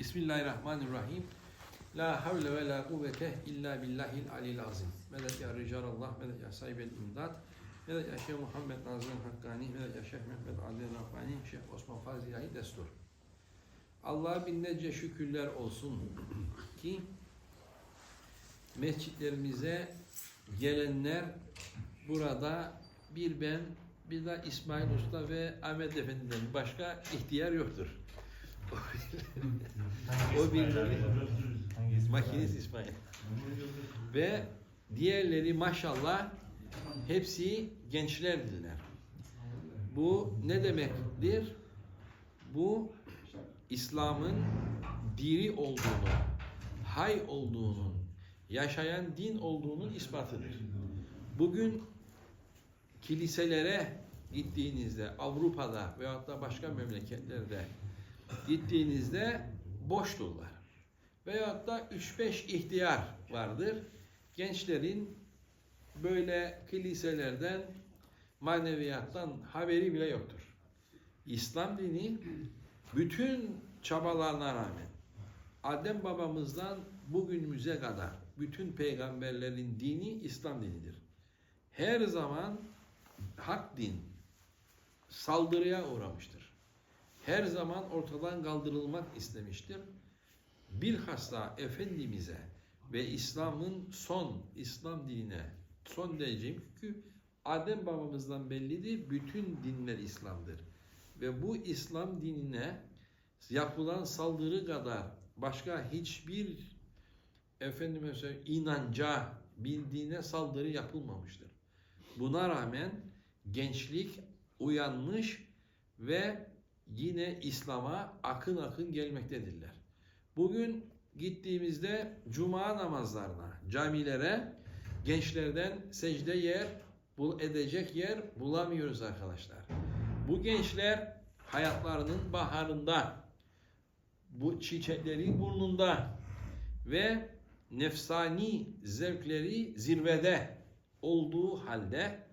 Bismillahirrahmanirrahim. La havle ve la kuvvete illa billahil alil azim. Medet ya ricalallah, medet ya sahibel imdat. Medet ya Şeyh Muhammed Nazım Hakkani, medet ya Şeyh Mehmet Ali Rabbani, Şeyh Osman Fazilahi Destur. Allah'a binlerce şükürler olsun ki mescitlerimize gelenler burada bir ben, bir de İsmail Usta ve Ahmet Efendi'den başka ihtiyar yoktur. O birileri makinist İsmail. Ve diğerleri maşallah hepsi gençlerdiler. Bu ne demektir? Bu İslam'ın diri olduğunu, hay olduğunun, yaşayan din olduğunun ispatıdır. Bugün kiliselere gittiğinizde Avrupa'da veyahut da başka memleketlerde gittiğinizde boşdurlar. Veyahut da 3-5 ihtiyar vardır. Gençlerin böyle kiliselerden, maneviyattan haberi bile yoktur. İslam dini bütün çabalarına rağmen Adem babamızdan bugünümüze kadar bütün peygamberlerin dini İslam dinidir. Her zaman hak din saldırıya uğramıştır. Her zaman ortadan kaldırılmak istemiştir. Bilhassa Efendimiz'e ve İslam'ın son, İslam dinine son diyeceğim çünkü Adem babamızdan bellidir, bütün dinler İslam'dır. Ve bu İslam dinine yapılan saldırı kadar başka hiçbir efendime inanca, bildiğine saldırı yapılmamıştır. Buna rağmen gençlik uyanmış ve yine İslam'a akın akın gelmektedirler. Bugün gittiğimizde cuma namazlarına, camilere gençlerden secde yer, bul edecek yer bulamıyoruz arkadaşlar. Bu gençler hayatlarının baharında, bu çiçeklerin burnunda ve nefsani zevkleri zirvede olduğu halde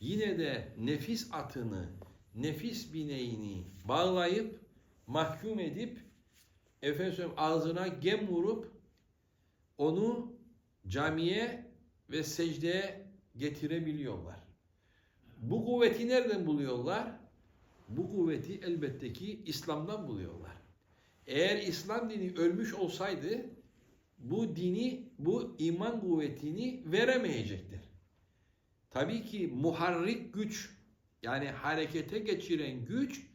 yine de nefis atını, nefis bineğini bağlayıp mahkum edip efendim ağzına gem vurup onu camiye ve secdeye getirebiliyorlar. Bu kuvveti nereden buluyorlar? Bu kuvveti elbette ki İslam'dan buluyorlar. Eğer İslam dini ölmüş olsaydı bu dini, bu iman kuvvetini veremeyecektir. Tabii ki muharrik güç yani harekete geçiren güç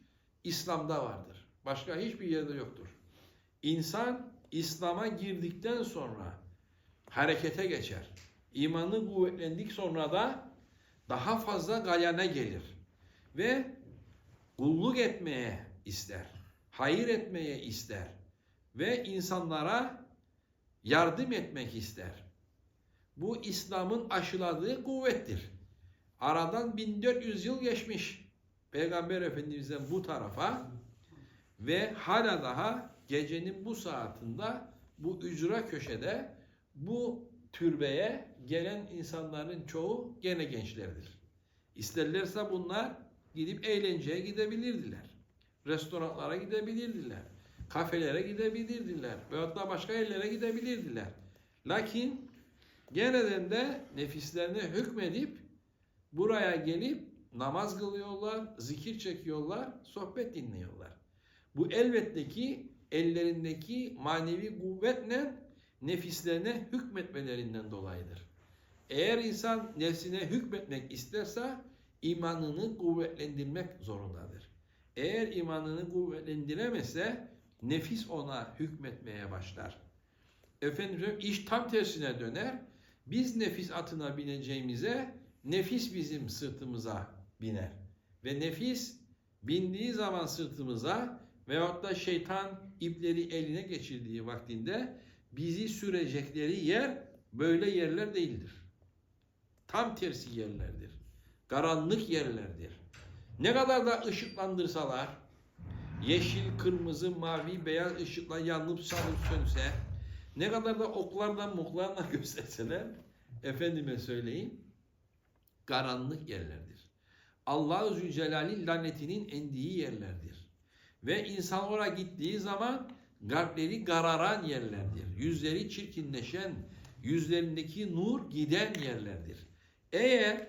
İslam'da vardır. Başka hiçbir yerde yoktur. İnsan İslam'a girdikten sonra harekete geçer. İmanı kuvvetlendik sonra da daha fazla galyana gelir. Ve kulluk etmeye ister. Hayır etmeye ister. Ve insanlara yardım etmek ister. Bu İslam'ın aşıladığı kuvvettir. Aradan 1400 yıl geçmiş. Peygamber Efendimiz'den bu tarafa ve hala daha gecenin bu saatinde bu ücra köşede bu türbeye gelen insanların çoğu gene gençlerdir. İsterlerse bunlar gidip eğlenceye gidebilirdiler. Restoranlara gidebilirdiler. Kafelere gidebilirdiler. Veyahut da başka yerlere gidebilirdiler. Lakin geneden de nefislerine hükmedip buraya gelip namaz kılıyorlar, zikir çekiyorlar, sohbet dinliyorlar. Bu elbette ki ellerindeki manevi kuvvetle nefislerine hükmetmelerinden dolayıdır. Eğer insan nefsine hükmetmek isterse imanını kuvvetlendirmek zorundadır. Eğer imanını kuvvetlendiremezse nefis ona hükmetmeye başlar. Efendim iş tam tersine döner. Biz nefis atına bineceğimize nefis bizim sırtımıza biner. Ve nefis bindiği zaman sırtımıza veyahut da şeytan ipleri eline geçirdiği vaktinde bizi sürecekleri yer böyle yerler değildir. Tam tersi yerlerdir. Karanlık yerlerdir. Ne kadar da ışıklandırsalar, yeşil, kırmızı, mavi, beyaz ışıkla yanıp sanıp sönse, ne kadar da oklardan muklarla gösterseler, efendime söyleyeyim, karanlık yerlerdir. Allah-u Zülcelal'in lanetinin endiği yerlerdir. Ve insan oraya gittiği zaman kalpleri kararan yerlerdir. Yüzleri çirkinleşen, yüzlerindeki nur giden yerlerdir. Eğer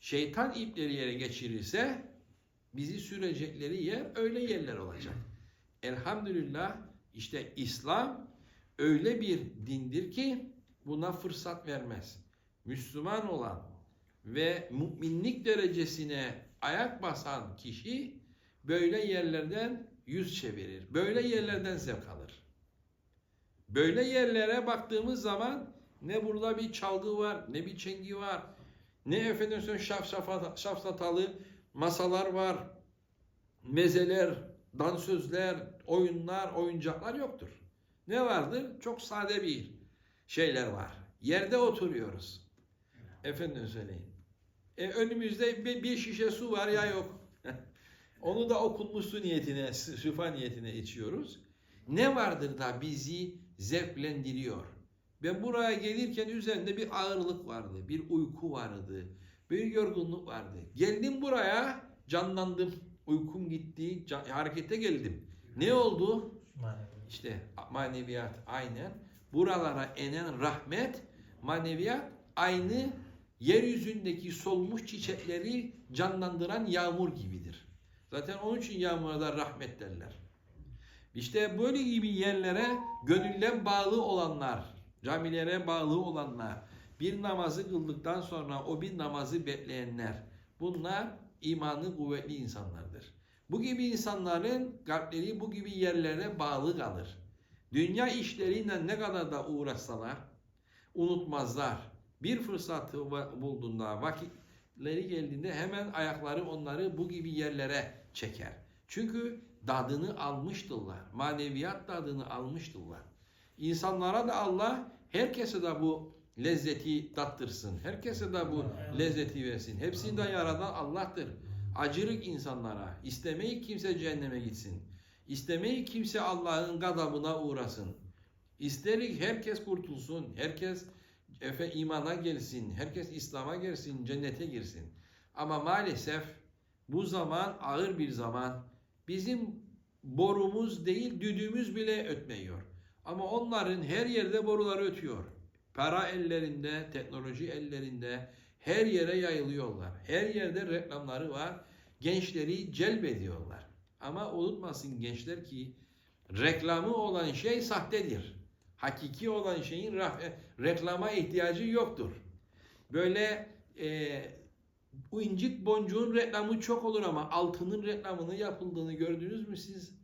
şeytan ipleri yere geçirirse bizi sürecekleri yer öyle yerler olacak. Elhamdülillah işte İslam öyle bir dindir ki buna fırsat vermez. Müslüman olan ve müminlik derecesine ayak basan kişi böyle yerlerden yüz çevirir. Böyle yerlerden zevk alır. Böyle yerlere baktığımız zaman ne burada bir çalgı var, ne bir çengi var, ne efendim şaf, şafa- şafsatalı masalar var, mezeler, dansözler, oyunlar, oyuncaklar yoktur. Ne vardır? Çok sade bir şeyler var. Yerde oturuyoruz. Efendim söyleyin. E, önümüzde bir, bir şişe su var ya yok. Onu da okunmuş su niyetine, şifa niyetine içiyoruz. Ne vardır da bizi zevklendiriyor? Ben buraya gelirken üzerinde bir ağırlık vardı, bir uyku vardı, bir yorgunluk vardı. Geldim buraya, canlandım, uykum gitti, can- harekete geldim. Ne oldu? Manevi. İşte maneviyat aynen. Buralara enen rahmet, maneviyat aynı yeryüzündeki solmuş çiçekleri canlandıran yağmur gibidir. Zaten onun için yağmura da rahmet derler. İşte böyle gibi yerlere gönülden bağlı olanlar, camilere bağlı olanlar, bir namazı kıldıktan sonra o bir namazı bekleyenler, bunlar imanı kuvvetli insanlardır. Bu gibi insanların kalpleri bu gibi yerlere bağlı kalır. Dünya işleriyle ne kadar da uğraşsalar unutmazlar. Bir fırsatı bulduğunda, vakitleri geldiğinde hemen ayakları onları bu gibi yerlere çeker. Çünkü dadını almıştırlar. Maneviyat dadını almıştırlar. İnsanlara da Allah herkese de bu lezzeti tattırsın. Herkese de bu lezzeti versin. Hepsini de yaradan Allah'tır. Acırık insanlara. İstemeyi kimse cehenneme gitsin. İstemeyi kimse Allah'ın gadabına uğrasın. İsterik herkes kurtulsun. Herkes efe imana gelsin. Herkes İslam'a gelsin. Cennete girsin. Ama maalesef bu zaman ağır bir zaman. Bizim borumuz değil düdüğümüz bile ötmüyor. Ama onların her yerde boruları ötüyor. Para ellerinde, teknoloji ellerinde her yere yayılıyorlar. Her yerde reklamları var. Gençleri celbediyorlar. Ama unutmasın gençler ki reklamı olan şey sahtedir. Hakiki olan şeyin raf- reklama ihtiyacı yoktur. Böyle e, bu incik boncuğun reklamı çok olur ama altının reklamını yapıldığını gördünüz mü siz?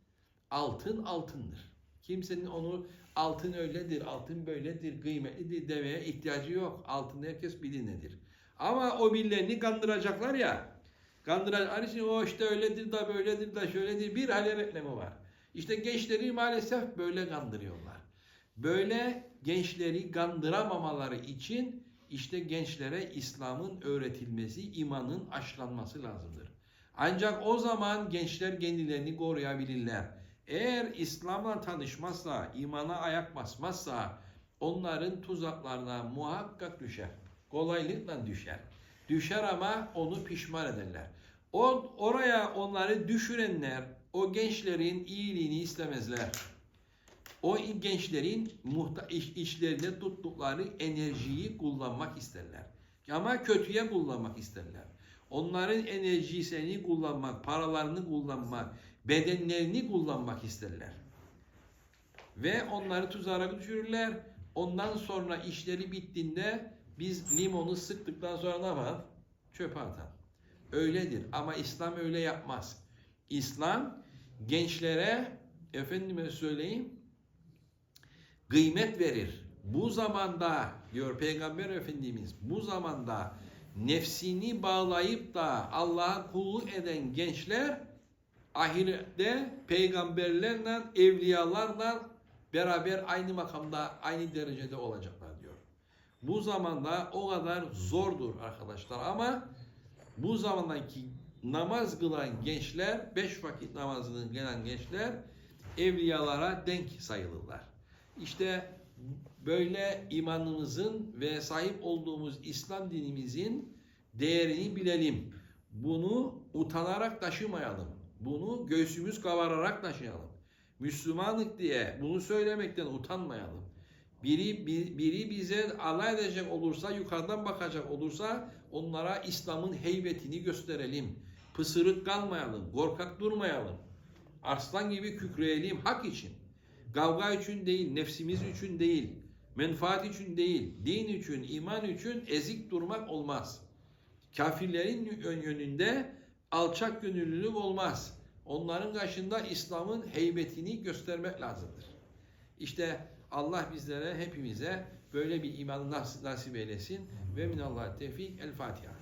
Altın altındır. Kimsenin onu altın öyledir, altın böyledir, kıymetlidir demeye ihtiyacı yok. Altın herkes bilir nedir. Ama o birilerini kandıracaklar ya. Kandıracaklar için o işte öyledir da böyledir da şöyledir bir hale reklamı var. İşte gençleri maalesef böyle kandırıyorlar. Böyle gençleri kandıramamaları için işte gençlere İslam'ın öğretilmesi, imanın aşılanması lazımdır. Ancak o zaman gençler kendilerini koruyabilirler. Eğer İslam'la tanışmazsa, imana ayak basmazsa onların tuzaklarına muhakkak düşer. Kolaylıkla düşer. Düşer ama onu pişman ederler. O, oraya onları düşürenler o gençlerin iyiliğini istemezler. O gençlerin muhta iş, işlerinde tuttukları enerjiyi kullanmak isterler. Ama kötüye kullanmak isterler. Onların enerjisini kullanmak, paralarını kullanmak, bedenlerini kullanmak isterler. Ve onları tuzağa düşürürler. Ondan sonra işleri bittiğinde biz limonu sıktıktan sonra ne yapar? Çöpe atar. Öyledir ama İslam öyle yapmaz. İslam gençlere efendime söyleyeyim kıymet verir. Bu zamanda diyor Peygamber Efendimiz bu zamanda nefsini bağlayıp da Allah'a kulluk eden gençler ahirette peygamberlerle, evliyalarla beraber aynı makamda, aynı derecede olacaklar diyor. Bu zamanda o kadar zordur arkadaşlar ama bu zamandaki namaz kılan gençler, beş vakit namazını kılan gençler evliyalara denk sayılırlar. İşte böyle imanımızın ve sahip olduğumuz İslam dinimizin değerini bilelim. Bunu utanarak taşımayalım. Bunu göğsümüz kavararak taşıyalım. Müslümanlık diye bunu söylemekten utanmayalım. Biri bi- biri bize alay edecek olursa, yukarıdan bakacak olursa onlara İslam'ın heybetini gösterelim. Pısırık kalmayalım, korkak durmayalım. Arslan gibi kükreyelim hak için. Kavga için değil, nefsimiz için değil, menfaat için değil, din için, iman için ezik durmak olmaz. Kafirlerin ön- yönünde alçak gönüllülük olmaz. Onların karşında İslam'ın heybetini göstermek lazımdır. İşte Allah bizlere hepimize böyle bir iman nas- nasip eylesin ve minallah tevfik el Fatiha.